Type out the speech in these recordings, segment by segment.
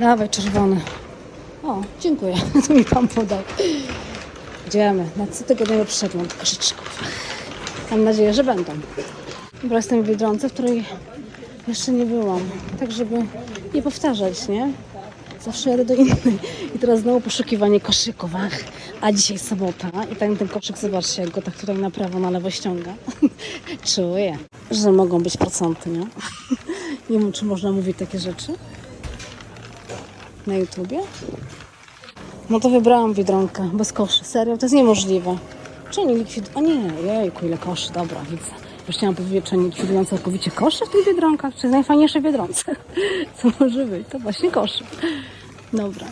Dawaj, czerwony. O, dziękuję. To mi pan podał. Idziemy. Na cotygodniowy przegląd koszyczków. Mam nadzieję, że będą. Dobra, jestem w Biedronce, w której jeszcze nie byłam. Tak, żeby nie powtarzać, nie? Zawsze jadę do innej. I teraz znowu poszukiwanie koszyków. Ach, A dzisiaj sobota i ten, ten koszyk, zobaczcie, jak go tak tutaj na prawo, na lewo ściąga. Czuję, że mogą być procenty, nie? Nie wiem, czy można mówić takie rzeczy na YouTubie. No to wybrałam Biedronkę bez koszy. Serio, to jest niemożliwe. Czy oni likwidują? A nie, jejku, ile koszy. Dobra, widzę. Już chciałam powiedzieć, czy oni likwidują całkowicie kosze w tych Biedronkach? Czy najfajniejsze Biedronce? Co może być? To właśnie kosze. Dobra.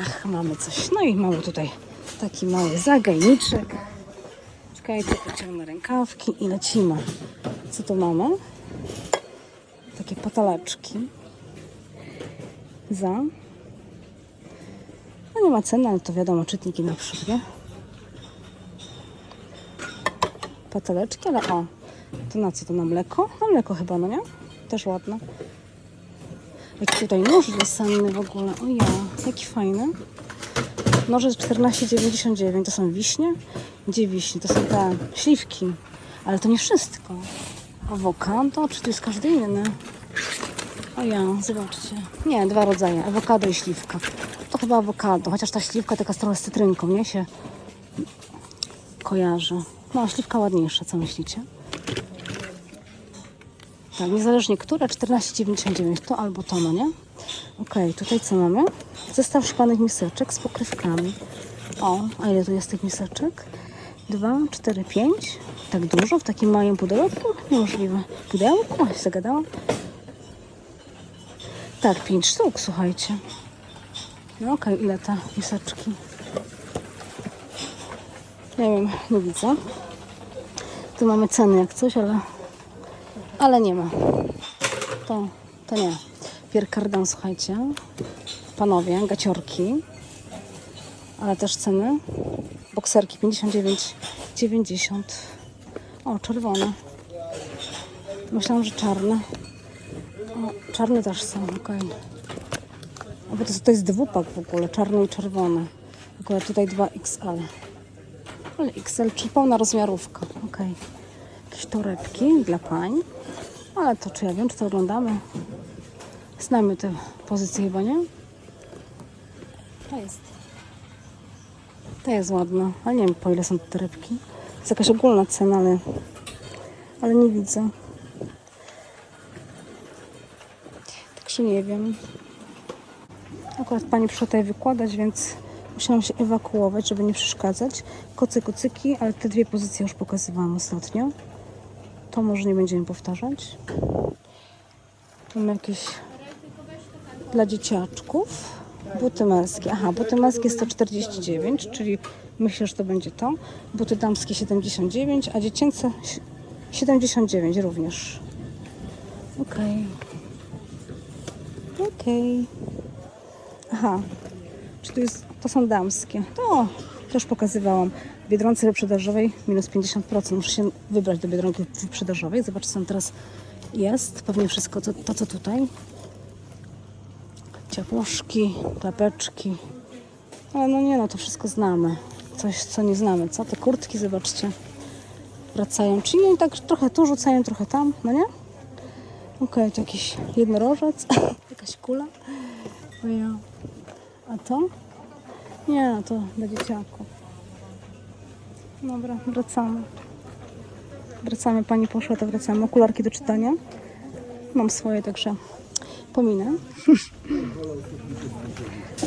Ach, mamy coś. No i mamy tutaj taki mały zagajniczek. Czekajcie, pociągnę rękawki i lecimy. Co tu mamy? Takie pataleczki. Za. No nie ma ceny, ale to wiadomo, czytniki na przód, nie? Pateleczki, ale o, to na co to na mleko? Na mleko chyba, no nie? Też ładne. Jaki tutaj nóż wiosenny w ogóle. O ja, jaki fajny. Noże jest 14,99. To są wiśnie? Gdzie wiśnie? To są te śliwki. Ale to nie wszystko. Awokado, czy to jest każdy inny? O ja, zobaczcie. Nie, dwa rodzaje. Awokado i śliwka. To chyba awokado, chociaż ta śliwka taka trochę z cytrynką, nie? Się kojarzy. No, śliwka ładniejsza, co myślicie? Tak, niezależnie które, 14,99 to albo to, no nie? Okej, tutaj co mamy? Zestaw szklanych miseczek z pokrywkami. O, a ile tu jest tych miseczek? 2, 4, 5. Tak dużo w takim małym pudełku? Niemożliwe. Pudełku? Oj, zagadałam. Tak, 5 sztuk, słuchajcie. No okej, ile te miseczki? Nie wiem, nie widzę. Tu mamy ceny jak coś, ale, ale nie ma. To, to nie. Pierre Cardin, słuchajcie. Panowie, gaciorki. Ale też ceny. Bokserki 59,90. O, czerwone. Myślałam, że czarne. Czarne też są, okej. O, bo to, to jest dwupak w ogóle, czarny i czerwony. Akurat tutaj 2XL. Ale XL, czy pełna rozmiarówka. Ok. Jakieś torebki dla pań. Ale to czy ja wiem, czy to oglądamy? Znamy te pozycje chyba, nie? To jest. To jest ładna, ale nie wiem po ile są te torebki. To jest jakaś ogólna cena, ale, ale nie widzę. Także nie wiem. Akurat pani przyszła tutaj wykładać, więc musiałam się ewakuować, żeby nie przeszkadzać. Kocy, kocyki, ale te dwie pozycje już pokazywałam ostatnio. To może nie będziemy powtarzać. Mamy jakieś dla dzieciaczków. Buty męskie. Aha, buty męskie 149, czyli myślę, że to będzie to. Buty damskie 79, a dziecięce 79 również. Okej. Okej. Aha, czy to, jest, to są damskie? To też pokazywałam. W Biedronce wyprzedażowej minus 50%. Muszę się wybrać do Biedronki wyprzedażowej. Zobaczcie, co teraz jest. Pewnie wszystko to, to co tutaj. Ciepłoszki, klapeczki. Ale no nie no, to wszystko znamy. Coś, co nie znamy, co? Te kurtki, zobaczcie. Wracają. Czyli oni tak trochę tu rzucają, trochę tam, no nie? Okej, to jakiś jednorożec. Jakaś kula. O ja. A to? Nie, no to dla dzieciaków. Dobra, wracamy. Wracamy, pani poszła, to wracamy. Okularki do czytania. Mam swoje, także pominę.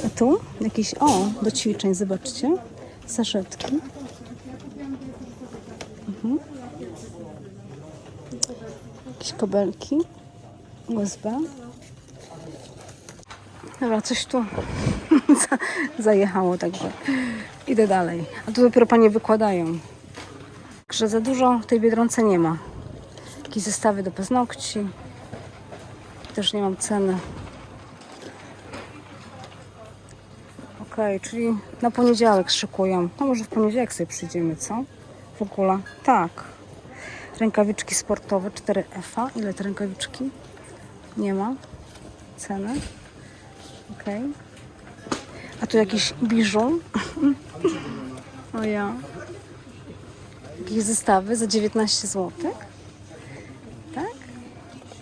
A tu jakieś, o, do ćwiczeń, zobaczcie. Saszetki. Mhm. Jakieś kabelki. USB. Dobra, coś tu za- zajechało, także idę dalej. A tu dopiero panie wykładają. Także za dużo w tej Biedronce nie ma. Jakieś zestawy do paznokci. Też nie mam ceny. Okej, czyli na poniedziałek szykują. No może w poniedziałek sobie przyjdziemy, co? W ogóle. Tak. Rękawiczki sportowe 4FA. Ile te rękawiczki? Nie ma ceny. Okej. A tu jakiś biżu. o ja. Jakieś zestawy za 19 zł. Tak?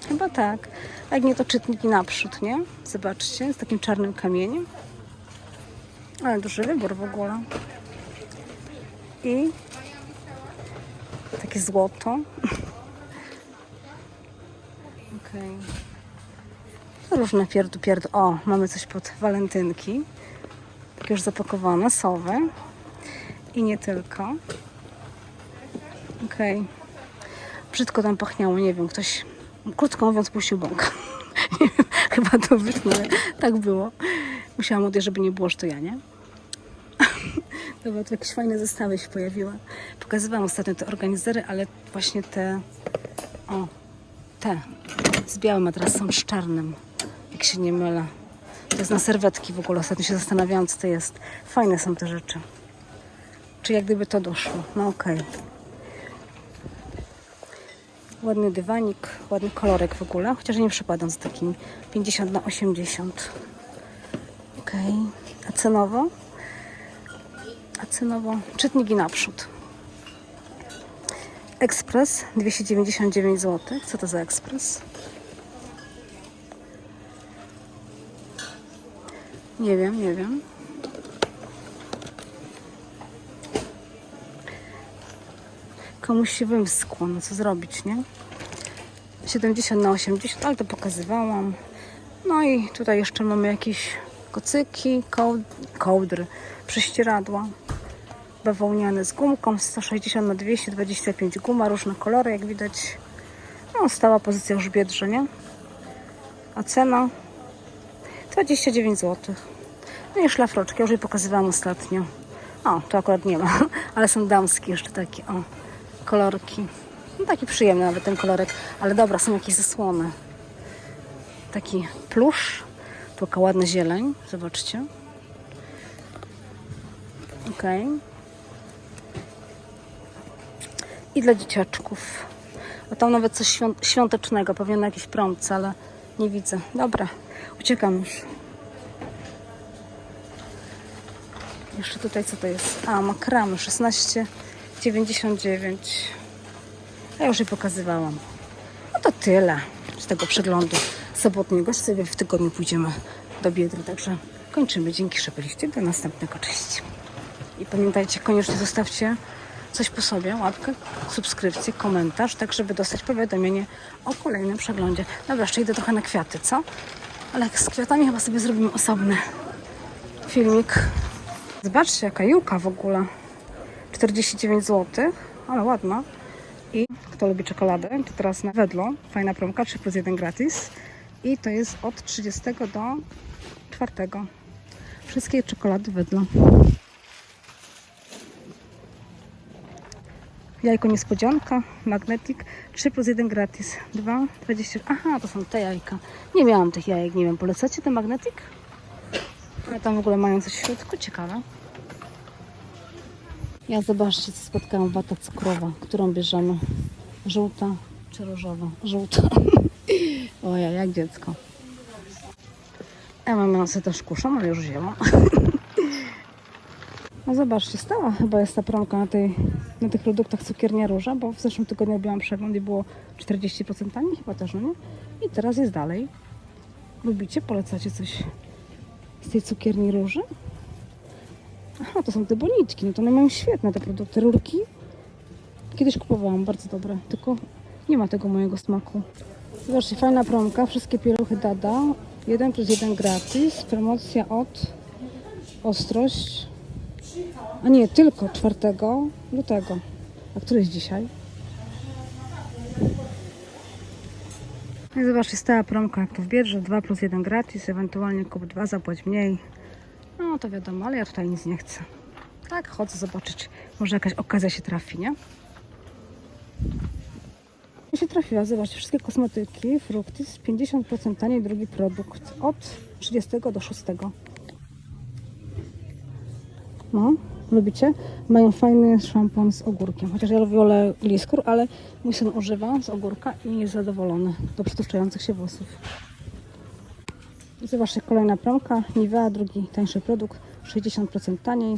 Chyba tak. A jak nie, to czytniki naprzód, nie? Zobaczcie, z takim czarnym kamieniem. Ale duży wybór w ogóle. I takie złoto. Okej. Różne pierdu pierdu. O, mamy coś pod walentynki. Takie już zapakowane, sowy. I nie tylko. Okej. Brzydko tam pachniało, nie wiem, ktoś, krótko mówiąc, puścił bąk. Chyba to wytnę, tak było. Musiałam odejść, żeby nie było, to nie? Dobra, tu jakieś fajne zestawy się pojawiły. Pokazywałam ostatnio te organizery, ale właśnie te, o, te z białym, a teraz są z czarnym, jak się nie mylę. To jest na serwetki w ogóle. Ostatnio się zastanawiałam, co to jest. Fajne są te rzeczy. Czy jak gdyby to doszło. No okej. Ładny dywanik, ładny kolorek w ogóle, chociaż nie przypadam z takim 50 na 80. Okej. A cenowo? A cenowo czytniki naprzód. Ekspres 299 zł. Co to za ekspres? Nie wiem, nie wiem. Komuś się wymskło, no co zrobić, nie? 70 na 80, ale to pokazywałam. No i tutaj jeszcze mamy jakieś kocyki, koł- kołdry, prześcieradła bawełniane z gumką, 160 na 225 guma, różne kolory, jak widać. No, stała pozycja już w Biedrze, nie? A cena 29 zł. No i szlafroczki, już je pokazywałam ostatnio. O, to akurat nie ma, ale są damskie jeszcze takie, o, kolorki. No taki przyjemny nawet ten kolorek, ale dobra, są jakieś zasłony. Taki plusz, taka ładna zieleń, zobaczcie. Okej. I dla dzieciaczków. A tam nawet coś świąt świątecznego, pewnie na jakiejś promce, ale nie widzę. Dobra, uciekam już. Jeszcze tutaj co to jest? A, makramy 16,99. Ja już je pokazywałam. No to tyle z tego przeglądu sobotniego. Sobie w tygodniu pójdziemy do Biedry, także kończymy. Dzięki, że byliście. Do następnego. Cześć. I pamiętajcie, koniecznie zostawcie coś po sobie, łapkę, subskrypcję, komentarz, tak żeby dostać powiadomienie o kolejnym przeglądzie. Dobra, jeszcze idę trochę na kwiaty, co? Ale z kwiatami chyba sobie zrobimy osobny filmik. Zobaczcie, jaka juka w ogóle. 49 zł, ale ładna. I kto lubi czekoladę, to teraz na wedlo, fajna promka, 3 plus 1 gratis. I to jest od 30 do 4. Wszystkie czekolady wedlo. Jajko niespodzianka, magnetik, 3 plus 1 gratis, 2, 20. Aha, to są te jajka. Nie miałam tych jajek, nie wiem, polecacie ten magnetik? Ale tam w ogóle mają coś w środku, ciekawe. Ja zobaczcie, co spotkałam, wata cukrowa, którą bierzemy. Żółta czy różowa? Żółta. Oja, jak dziecko. Ja mam sobie też kuszą, ale już wzięłam. No zobaczcie, stała chyba jest ta promka na, tej, na tych produktach cukiernia róża, bo w zeszłym tygodniu robiłam przegląd i było 40% taniej chyba też, no nie? I teraz jest dalej. Lubicie? Polecacie coś z tej cukierni róży? Aha, to są te boniczki, no to one mają świetne te produkty. Rurki kiedyś kupowałam, bardzo dobre, tylko nie ma tego mojego smaku. Zobaczcie, fajna promka, wszystkie pieluchy Dada, 1 plus 1 gratis, promocja od Ostrość, a nie, tylko 4 lutego. A który jest dzisiaj? No i zobaczcie, stała promka jak to w Biedrze, 2 plus 1 gratis, ewentualnie kup 2, zapłać mniej. No to wiadomo, ale ja tutaj nic nie chcę. Tak, chodzę zobaczyć, może jakaś okazja się trafi, nie? Mi się trafiła, zobaczcie, wszystkie kosmetyki, Fructis, 50% taniej, drugi produkt, od 30 do 6. No, lubicie? Mają fajny szampon z ogórkiem. Chociaż ja wolę Gliskur, ale mój syn używa z ogórka i jest zadowolony do przytłuszczających się włosów. Zobaczcie, kolejna promka. Nivea, drugi tańszy produkt. 60% taniej.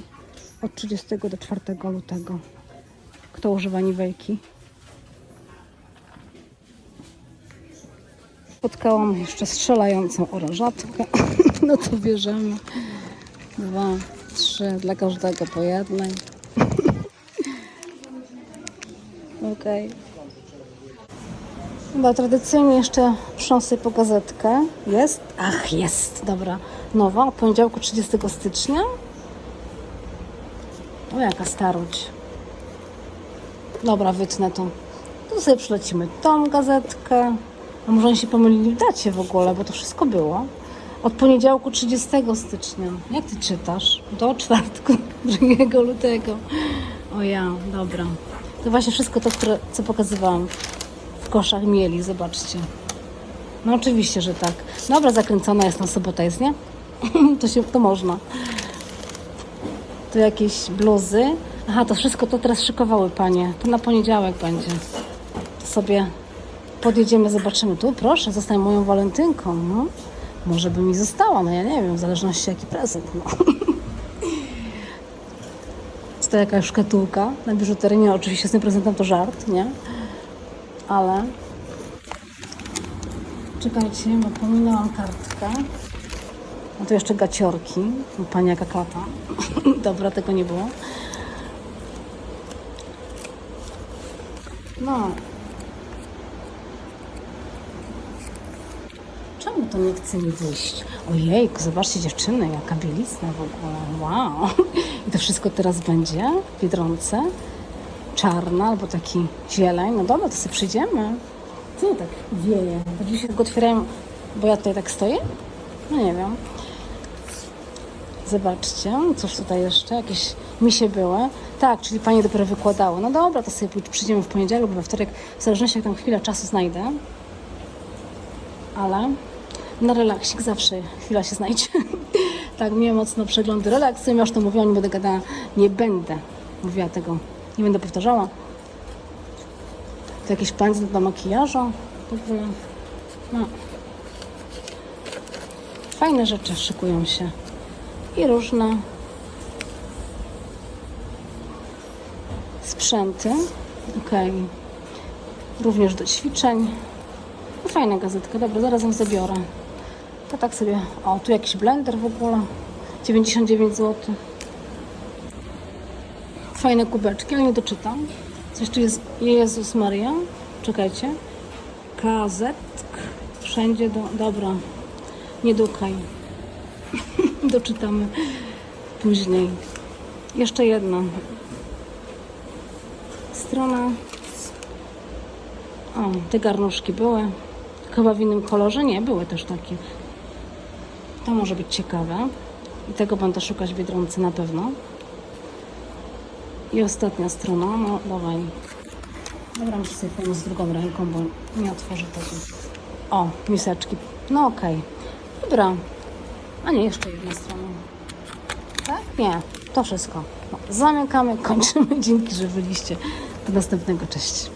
Od 30 do 4 lutego. Kto używa niwejki? Spotkałam jeszcze strzelającą orężatkę. No to bierzemy. Dwa, trzy, dla każdego po jednej. Okej. Chyba tradycyjnie jeszcze przyniosę po gazetkę. Jest? Ach, jest. Dobra. Nowa, od poniedziałku 30 stycznia. O, jaka starość. Dobra, wytnę to. Tu sobie przylecimy tą gazetkę. A może oni się pomylili w dacie w ogóle, bo to wszystko było. Od poniedziałku 30 stycznia. Jak ty czytasz? Do czwartku 2 lutego. O ja, dobra. To właśnie wszystko to, które, co pokazywałam w koszach mieli, zobaczcie. No oczywiście, że tak. Dobra, zakręcona jest na sobota, jest, nie? to się, to można. Tu jakieś bluzy. Aha, to wszystko to teraz szykowały panie. To na poniedziałek będzie. To sobie podjedziemy, zobaczymy. Tu proszę, zostań moją walentynką. No. Może by mi została, no ja nie wiem, w zależności jaki prezent. No. Jest to jakaś szkatułka na biżuterię. Oczywiście z tym prezentem to żart, nie? Ale czekajcie, bo pominęłam kartkę. No to jeszcze gaciorki. Pani jaka klata. Dobra, tego nie było. No. To nie chce mi wyjść? Ojejku, zobaczcie dziewczyny, jaka bielizna w ogóle. Wow. I to wszystko teraz będzie w Biedronce. Czarna albo taki zieleń. No dobra, to sobie przyjdziemy. Co tak wieje? Drzwi się tylko otwierają, bo ja tutaj tak stoję? No nie wiem. Zobaczcie, coś tutaj jeszcze, jakieś misie były. Tak, czyli pani dopiero wykładały. No dobra, to sobie przyjdziemy w poniedziałek lub we wtorek, w zależności jak tam chwilę czasu znajdę. Ale na relaksik zawsze chwila się znajdzie. tak, mnie mocno przeglądy relaksu. Ja już to mówiłam, nie będę gadała, nie będę mówiła tego, nie będę powtarzała. To jakiś pędzel do makijażu. W ogóle. No. Fajne rzeczy szykują się. I różne sprzęty. Okej. Również do ćwiczeń. No fajna gazetka. Dobra, zaraz ją zabiorę. To tak sobie... O, tu jakiś blender w ogóle. 99 zł. Fajne kubeczki, ale nie doczytam. Coś tu jest Jezus Maria. Czekajcie. Kazetk. Wszędzie do... Dobra. Nie dukaj. Doczytamy później. Jeszcze jedna strona. O, te garnuszki były. Chyba w innym kolorze? Nie, były też takie. To może być ciekawe. I tego będę szukać w Biedronce na pewno. I ostatnia strona. No, dawaj. Dobra, muszę sobie pomóc z drugą ręką, bo nie otworzę tego. O, miseczki. No okej. Dobra. A nie, jeszcze jedna strona. Tak? Nie, to wszystko. No, zamykamy, kończymy. Dzięki, że byliście. Do następnego. Cześć.